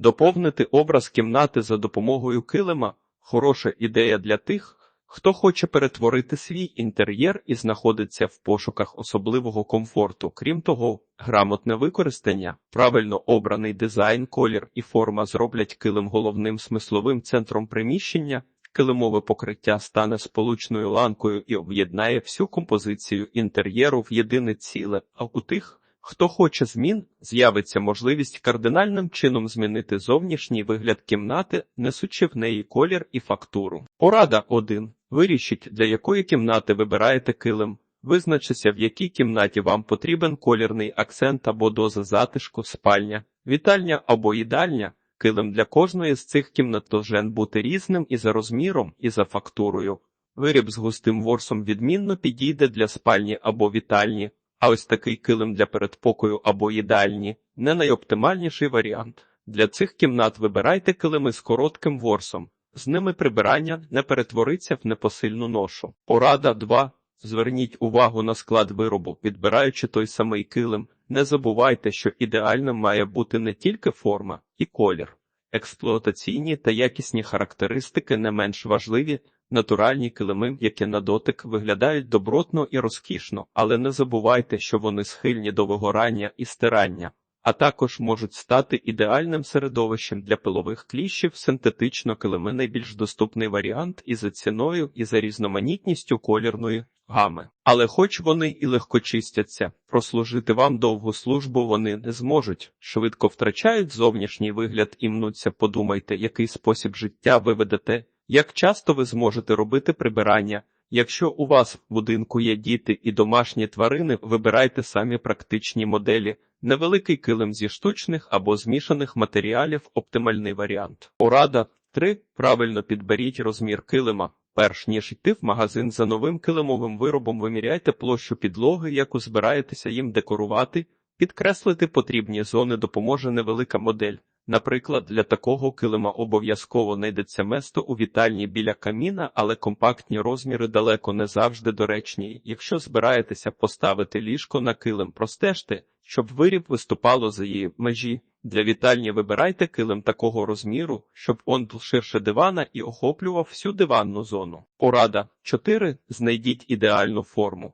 Доповнити образ кімнати за допомогою килима хороша ідея для тих, хто хоче перетворити свій інтер'єр і знаходиться в пошуках особливого комфорту. Крім того, грамотне використання, правильно обраний дизайн, колір і форма зроблять килим головним смисловим центром приміщення. Килимове покриття стане сполучною ланкою і об'єднає всю композицію інтер'єру в єдине ціле. А у тих, хто хоче змін, з'явиться можливість кардинальним чином змінити зовнішній вигляд кімнати, несучи в неї колір і фактуру. Порада 1. Вирішіть, для якої кімнати вибираєте килим. Визначиться, в якій кімнаті вам потрібен колірний акцент або доза затишку, спальня, вітальня або їдальня. Килим для кожної з цих кімнат должен бути різним і за розміром, і за фактурою. Виріб з густим ворсом відмінно підійде для спальні або вітальні, а ось такий килим для передпокою або їдальні не найоптимальніший варіант. Для цих кімнат вибирайте килими з коротким ворсом. З ними прибирання не перетвориться в непосильну ношу. Порада 2. Зверніть увагу на склад виробу, підбираючи той самий килим. Не забувайте, що ідеальним має бути не тільки форма і колір. Експлуатаційні та якісні характеристики не менш важливі, натуральні килими, які на дотик виглядають добротно і розкішно, але не забувайте, що вони схильні до вигорання і стирання, а також можуть стати ідеальним середовищем для пилових кліщів. Синтетично килими найбільш доступний варіант і за ціною, і за різноманітністю колірної гами. Але хоч вони і легко чистяться, прослужити вам довгу службу вони не зможуть, швидко втрачають зовнішній вигляд і мнуться. Подумайте, який спосіб життя ви ведете, як часто ви зможете робити прибирання. Якщо у вас в будинку є діти і домашні тварини, вибирайте самі практичні моделі. Невеликий килим зі штучних або змішаних матеріалів оптимальний варіант. Порада 3. Правильно підберіть розмір килима. Перш ніж йти в магазин за новим килимовим виробом, виміряйте площу підлоги, яку збираєтеся їм декорувати, підкреслити потрібні зони допоможе невелика модель. Наприклад, для такого килима обов'язково знайдеться место у вітальні біля каміна, але компактні розміри далеко не завжди доречні. Якщо збираєтеся поставити ліжко на килим, простежте, щоб виріб виступало за її межі. Для вітальні вибирайте килим такого розміру, щоб он був ширше дивана і охоплював всю диванну зону. Порада 4. Знайдіть ідеальну форму.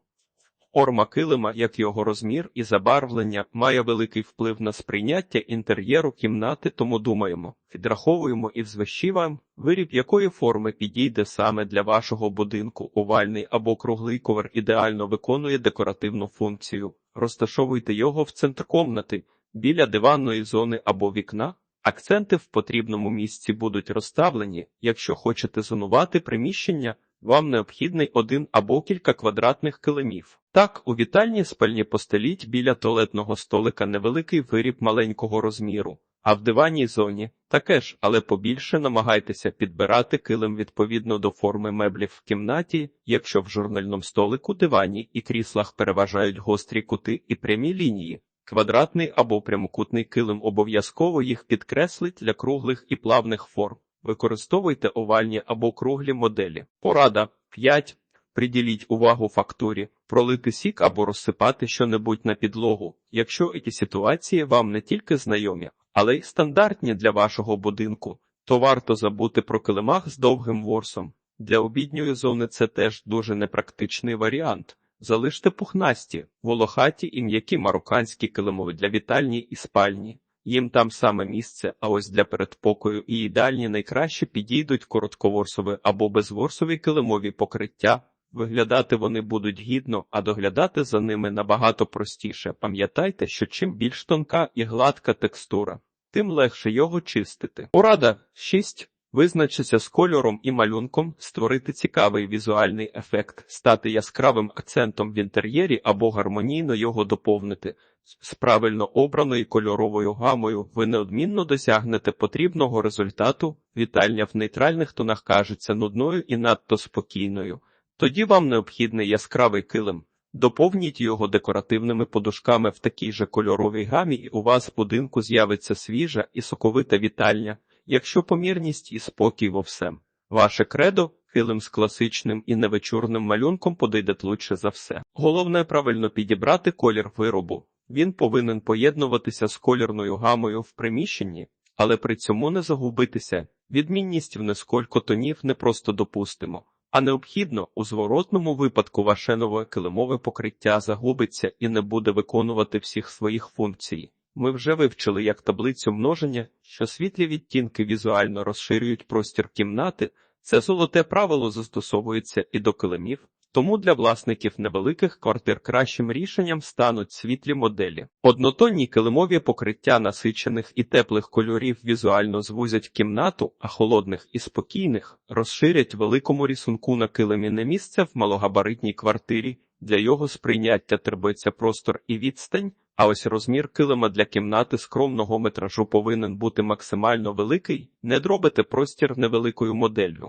Форма килима, як його розмір і забарвлення, має великий вплив на сприйняття інтер'єру кімнати, тому думаємо, підраховуємо і взвищіваємо, виріб якої форми підійде саме для вашого будинку. Овальний або круглий ковер ідеально виконує декоративну функцію. Розташовуйте його в центр комнати, біля диванної зони або вікна. Акценти в потрібному місці будуть розставлені, якщо хочете зонувати приміщення. Вам необхідний один або кілька квадратних килимів. Так, у вітальні спальні постеліть біля туалетного столика невеликий виріб маленького розміру, а в диванній зоні таке ж, але побільше намагайтеся підбирати килим відповідно до форми меблів в кімнаті, якщо в журнальному столику, дивані і кріслах переважають гострі кути і прямі лінії. Квадратний або прямокутний килим обов'язково їх підкреслить для круглих і плавних форм. Використовуйте овальні або круглі моделі. Порада 5. Приділіть увагу фактурі, пролити сік або розсипати щонебудь на підлогу, якщо ці ситуації вам не тільки знайомі, але й стандартні для вашого будинку, то варто забути про килимах з довгим ворсом. Для обідньої зони це теж дуже непрактичний варіант. Залиште пухнасті, волохаті і м'які марокканські килимові для вітальні і спальні. Їм там саме місце, а ось для передпокою і їдальні найкраще підійдуть коротковорсові або безворсові килимові покриття. Виглядати вони будуть гідно, а доглядати за ними набагато простіше. Пам'ятайте, що чим більш тонка і гладка текстура, тим легше його чистити. Порада 6. Визначиться з кольором і малюнком, створити цікавий візуальний ефект, стати яскравим акцентом в інтер'єрі або гармонійно його доповнити. З правильно обраною кольоровою гамою ви неодмінно досягнете потрібного результату. Вітальня в нейтральних тонах кажеться нудною і надто спокійною. Тоді вам необхідний яскравий килим. Доповніть його декоративними подушками в такій же кольоровій гамі, і у вас в будинку з'явиться свіжа і соковита вітальня, якщо помірність і спокій во всем. Ваше кредо килим з класичним і невечурним малюнком подійде лучше за все. Головне правильно підібрати колір виробу. Він повинен поєднуватися з колірною гамою в приміщенні. але при цьому не загубитися. Відмінність в несколько тонів не просто допустимо, а необхідно у зворотному випадку ваше нове килимове покриття загубиться і не буде виконувати всіх своїх функцій. Ми вже вивчили як таблицю множення, що світлі відтінки візуально розширюють простір кімнати. Це золоте правило застосовується і до килимів, тому для власників невеликих квартир кращим рішенням стануть світлі моделі. Однотонні килимові покриття насичених і теплих кольорів візуально звузять кімнату, а холодних і спокійних розширять великому рисунку на килимі не місце в малогабаритній квартирі. Для його сприйняття требується простор і відстань, а ось розмір килима для кімнати скромного метражу повинен бути максимально великий, не дробите простір невеликою моделлю.